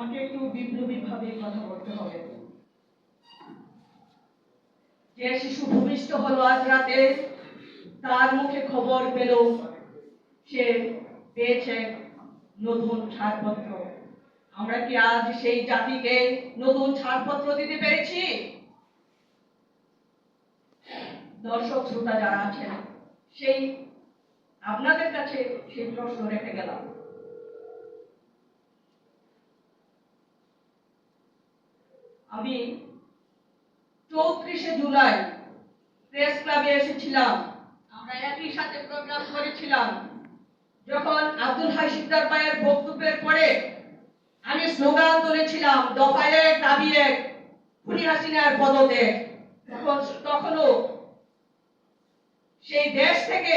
আমাকে একটু বিপ্লবী ভাবে কথা বলতে হবে। যে শিশু ভূমিষ্ঠ হলো আজ রাতে, তার মুখে খবর পেল সে পেয়েছে নতুন ছাড়পত্র। আমরা কি আজ সেই জাতিকে নতুন ছাড়পত্র দিতে পেরেছি? দর্শক, শ্রোতা যারা আছেন, সেই আপনাদের কাছে সেই প্রশ্ন রেখে গেলাম। আমি চৌত্রিশে জুলাই প্রেস ক্লাবে এসেছিলাম। আমরা একই সাথে প্রোগ্রাম করেছিলাম। যখন আব্দুল হাই সিকদার ভাইয়ের বক্তব্যের পরে আমি স্লোগান তুলেছিলাম দফা দাবি এক, খুনি হাসিনার পদত্যাগ তখন, তখনও সেই দেশ থেকে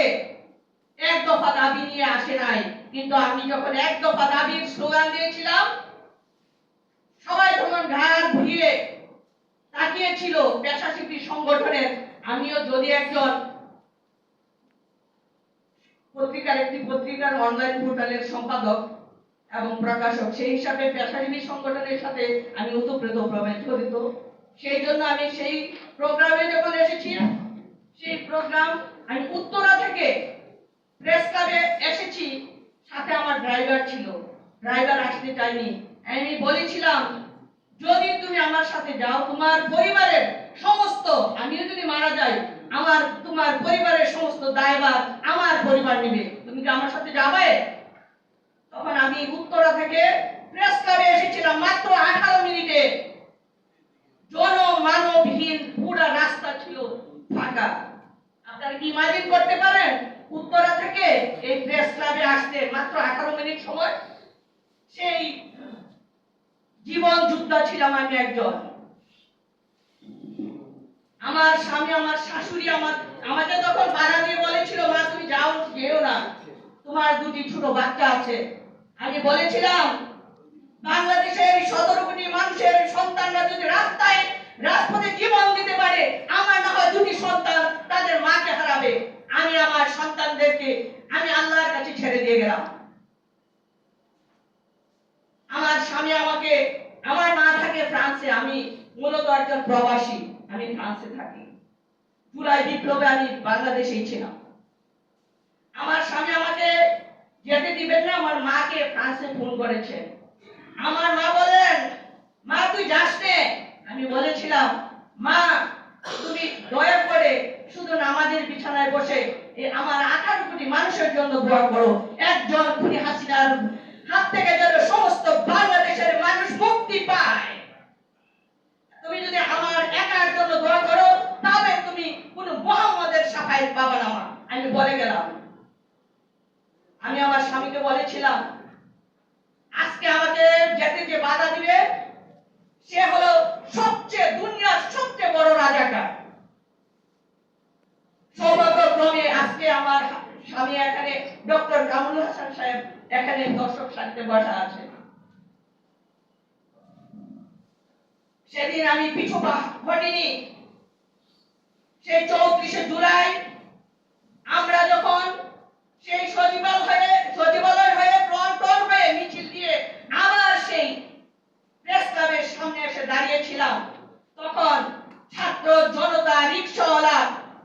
এক দফা দাবি নিয়ে আসে নাই। কিন্তু আমি যখন এক দফা দাবির স্লোগান আমিও যদি একজন পত্রিকার একটি পত্রিকার অনলাইন পোর্টালের সম্পাদক এবং প্রকাশক, সেই হিসাবে পেশাজীবী সংগঠনের সাথে আমি ওতপ্রোতভাবে জড়িত। সেই জন্য আমি সেই প্রোগ্রামে যখন এসেছি, সেই প্রোগ্রাম আমি উত্তরা থেকে প্রেস ক্লাবে এসেছি, সাথে আমার ড্রাইভার ছিল। ড্রাইভার আসতে চাইনি আমি বলেছিলাম, যদি তুমি আমার সাথে যাও, তোমার পরিবারের সমস্ত, আমিও যদি মারা যাই, আমার, তোমার পরিবারের সমস্ত দায়ভার আমার পরিবার নেবে। তুমি কি আমার সাথে যাবে? তখন আমি উত্তরা থেকে প্রেস ক্লাবে এসেছিলাম মাত্র আঠারো মিনিটে। জনমানবহীন পুরা রাস্তা ছিল ফাঁকা। আপনারা কি ইমাজিন করতে পারেন? উত্তরা থেকে এই প্রেস ক্লাবে আসতে মাত্র আঠারো মিনিট সময়। সেই জীবন যোদ্ধা ছিলাম আমি একজন। আমার স্বামী, আমার শাশুড়ি, আমার আমাকে তখন ভাড়া দিয়ে বলেছিল, মা, তুমি যাও, যেও না। তোমার দুটি ছোট বাচ্চা আছে। আমি বলেছিলাম, বাংলাদেশের সতেরো কোটি মানুষের সন্তানরা যদি রাস্তায় রাজপথে জীবন দিতে পারে আমার না হয় দুটি সন্তান তাদের মাকে হারাবে আমি আমার সন্তানদেরকে আমি আল্লাহর কাছে ছেড়ে দিয়ে গেলাম আমার স্বামী আমাকে আমার মা থাকে ফ্রান্সে আমি মূলত একজন প্রবাসী, আমি ফ্রান্সে থাকি। জুলাই বিপ্লবে আমি বাংলাদেশেই ছিলাম। আমার স্বামী আমাকে যেতে দিবেন না, আমার মাকে ফ্রান্সে ফোন করেছে। আমার মা বলেন মা, তুই যাস আমি বলেছিলাম, মা, তুমি দয়া করে শুধু নামাজের বিছানায় বসে আমার আঠারো কোটি মানুষের জন্য দোয়া করো। একজন খুনি হাসিনার হাত থেকে যেন সমস্ত বাংলাদেশের মানুষ মুক্তি পায় তুমি যদি আমার একার জন্য দোয়া করো তাহলে তুমি কোন মোহাম্মদের সাফাই পাবা না মা। আমি বলে গেলাম। আমি আমার স্বামীকে বলেছিলাম, আজকে আমাকে যেতে যে বাধা দিবে, সে হলো সবচেয়ে দুনিয়ার সবচেয়ে বড় রাজাকার। সৌভাগ্যক্রমে আজকে আমার স্বামী এখানে ডক্টর কামরুল হাসান সাহেব এখানে দর্শক সারিতে বসা আছে। সেদিন আমি পিছু হটিনি। সেই চৌত্রিশে জুলাই আমরা যখন সেই সচিবালয় হয়ে সচিবালয় হয়ে প্লটন হয়ে মিছিল দিয়ে আবার সেই প্রেস ক্লাবের সামনে এসে দাঁড়িয়েছিলাম, তখন ছাত্র জনতা রিক্সাওয়ালা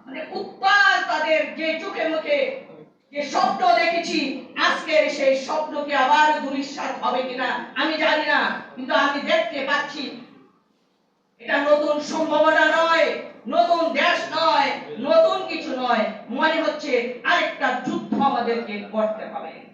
মানে উত্তাল তাদের যে চোখে মুখে যে স্বপ্ন দেখেছি, আজকের সেই স্বপ্ন কি আবার দুলিশ্বাস হবে কিনা আমি জানি না, কিন্তু আমি দেখতে পাচ্ছি, এটা নতুন সম্ভাবনা নয় নতুন দেশ নয়